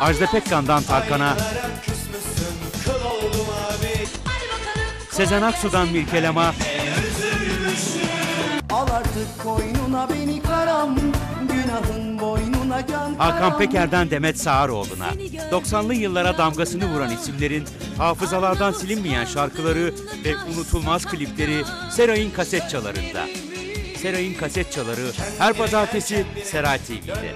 Ajda Pekkan'dan Tarkan'a, Sezen Aksu'dan Mirkelam'a, Al artık koynuna beni karam Günahın boynuna can Hakan. Peker'den Demet Sağaroğlu'na, 90'lı yıllara damgasını vuran isimlerin hafızalardan silinmeyen şarkıları ve unutulmaz klipleri Seray'ın kaset çalarında. Seray'ın kaset çaları her pazartesi Seray TV'de.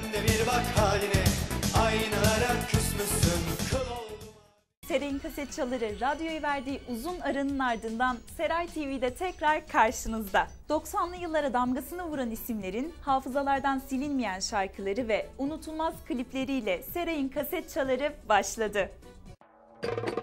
Seray'ın kaset çaları radyoya verdiği uzun aranın ardından Seray TV'de tekrar karşınızda. 90'lı yıllara damgasını vuran isimlerin hafızalardan silinmeyen şarkıları ve unutulmaz klipleriyle Seray'ın kaset çaları başladı. Bir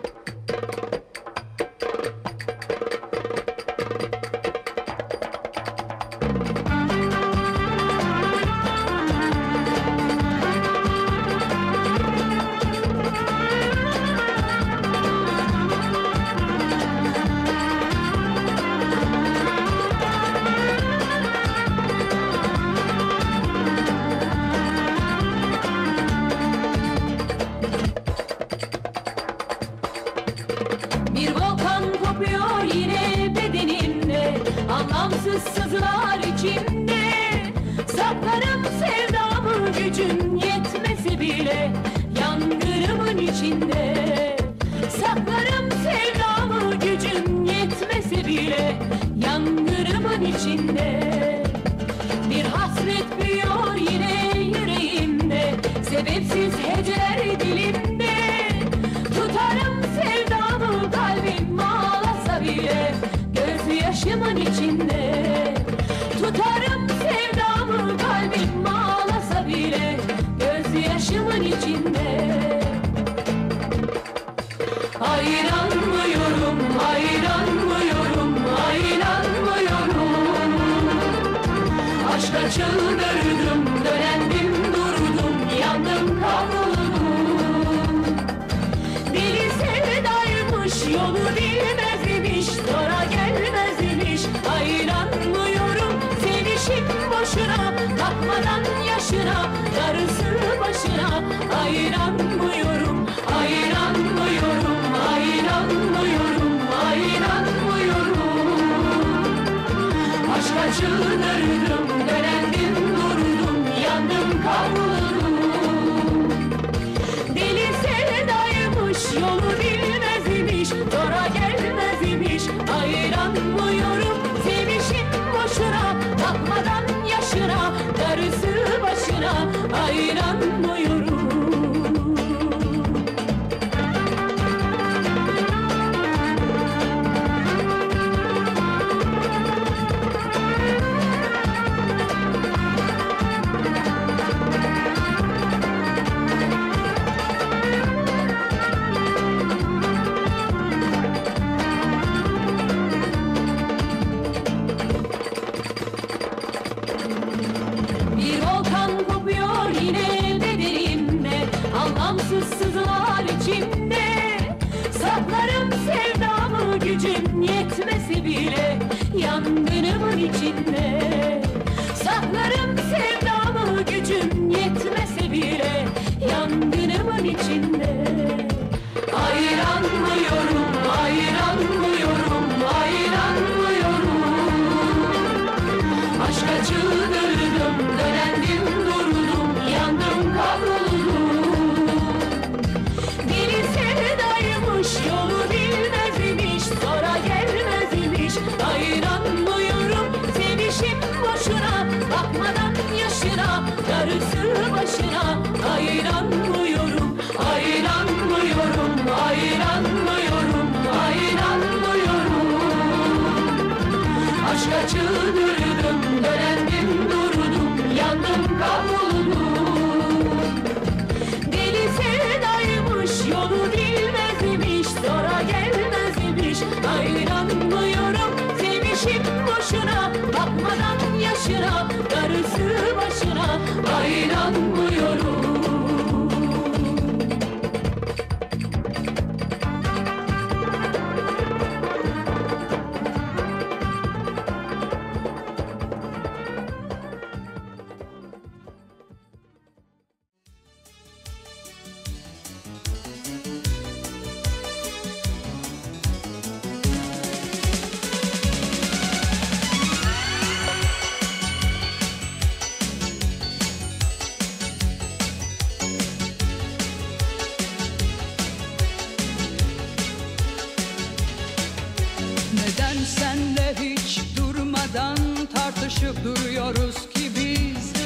Anlamsız sızılar içimde Saklarım sevdamı gücün yetmese bile Yangınımın içinde. Saklarım sevdamı gücün yetmese bile Yangınımın içinde Aşka çıldırdım, dönendim durdum, yandım kavruldum. Deli sevdaymış, yolu bilmezmiş, sonra gelmezmiş. Hayranmıyorum, sevişim boşuna, bakmadan yaşına, darısı başına. Hayranmıyorum, hayranmıyorum, çıldırdım, dönendim durdum, yandım kavruldum. Deli sevdaymış, yolu bilmezmiş, sonra gelmezmiş. Hayranmıyorum, gelmezmiş. Hayranmıyorum, sevişim boşuna, bakmadan yaşına, darısı başına. Hayranmıyorum. Neden senle hiç durmadan tartışıp duruyoruz ki biz?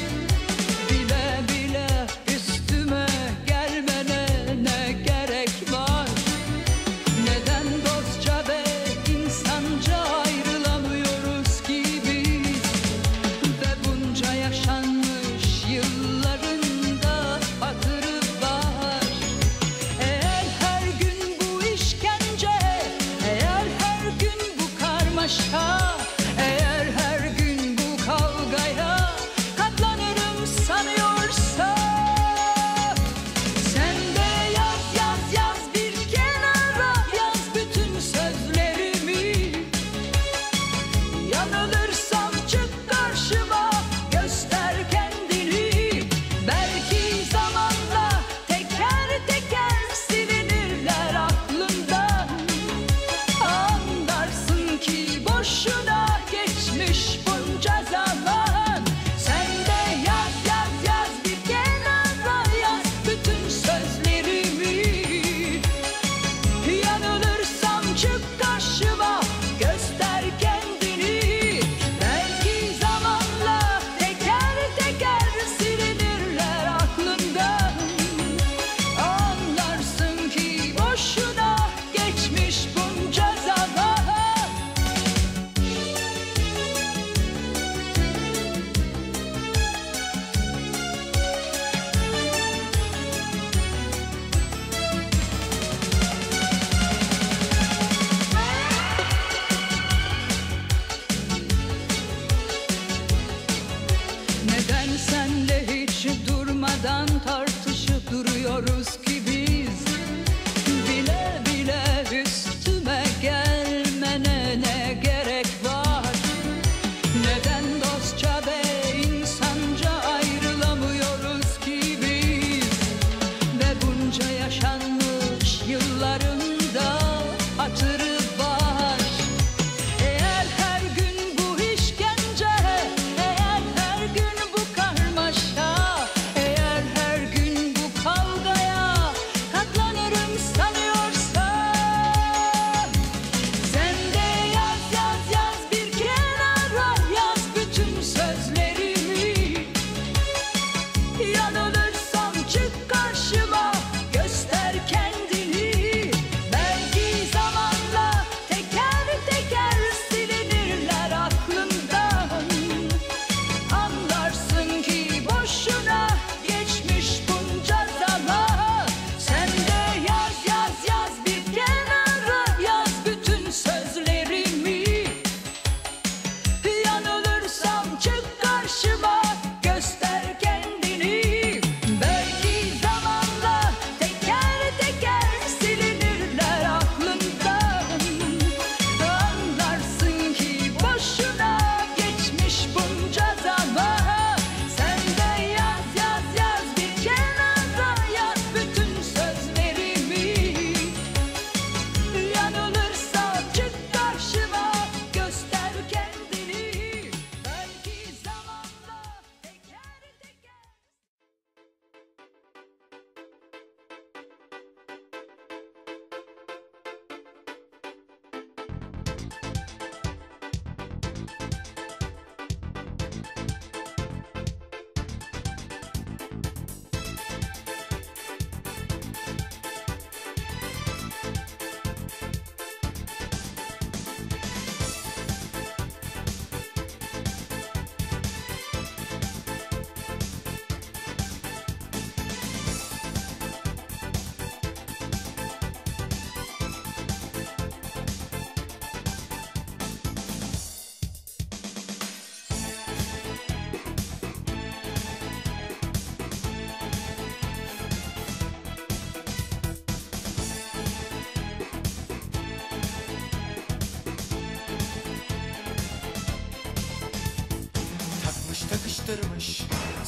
karıştırmış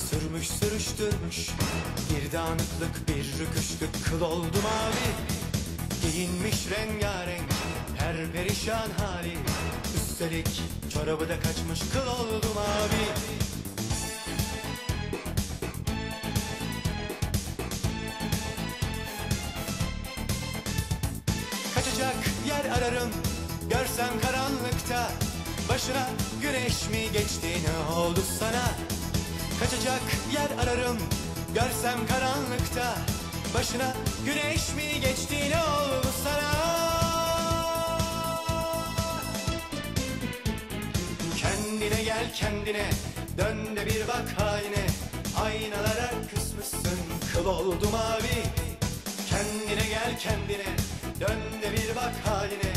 Sürmüş sürüştürmüş. Girdi anıklık bir rüküşlük kıl oldu mavi Giyinmiş rengarenk her perişan hali. Üstelik çorabı da kaçmış kıl oldu mavi Kaçacak yer ararım görsem karanlıkta. Başına güneş mi geçti ne oldu sana? Kaçacak yer ararım görsem karanlıkta. Başına güneş mi geçti ne oldu sana? Kendine gel kendine Dön de bir bak haline. Aynalara kısmışsın Kıl oldu mavi Kendine gel kendine Dön de bir bak haline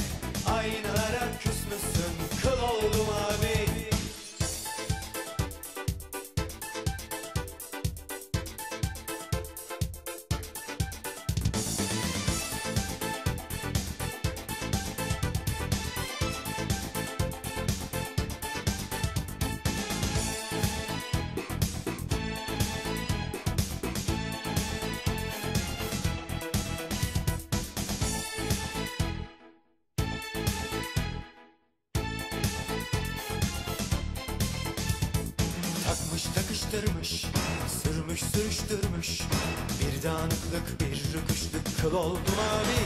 takıştırmış Sürmüş sürüştürmüş. Bir dağınıklık bir rüküşlük Kıl oldu mavi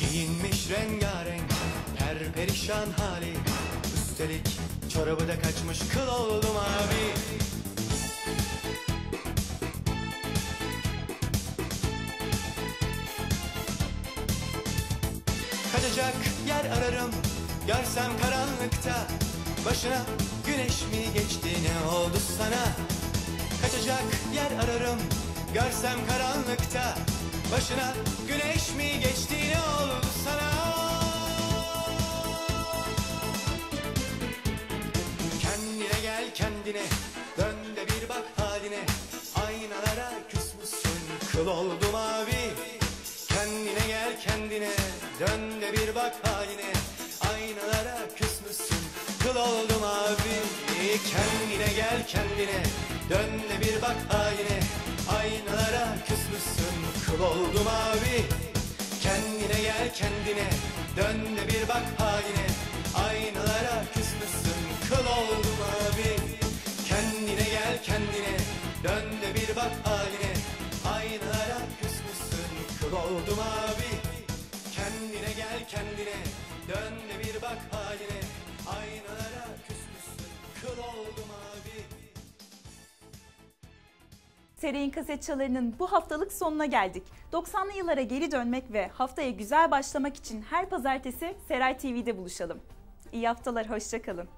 Giyinmiş rengarenk Her perişan hali. Üstelik çorabı da kaçmış Kıl oldu mavi Kaçacak yer ararım Görsem karanlıkta. Başına güneş mi geçti ne oldu sana ararım Görsem karanlıkta Başına güneş mi geçti ne oldu sana? Kendine gel kendine. Dön de bir bak haline. Aynalara küsmüşsün. Kıl oldu mavi. Kendine gel kendine. Dön de bir bak haline. Aynalara küsmüşsün. Kıl oldu mavi. Kendine gel kendine Dön de bir bak haline Aynalara küsmüşsün. Kıl oldu mavi Kendine gel kendine. Dön de bir bak haline Aynalara küsmüşsün. Kıl oldu mavi Kendine gel kendine. Dön de bir bak haline Aynalara küsmüşsün. Kıl oldu mavi Kendine gel kendine. Dön de bir bak haline Aynalara küsmüşsün. Kıl oldu mavi Seray'ın kaset çalarının bu haftalık sonuna geldik. 90'lı yıllara geri dönmek ve haftaya güzel başlamak için her pazartesi Seray TV'de buluşalım. İyi haftalar, hoşçakalın.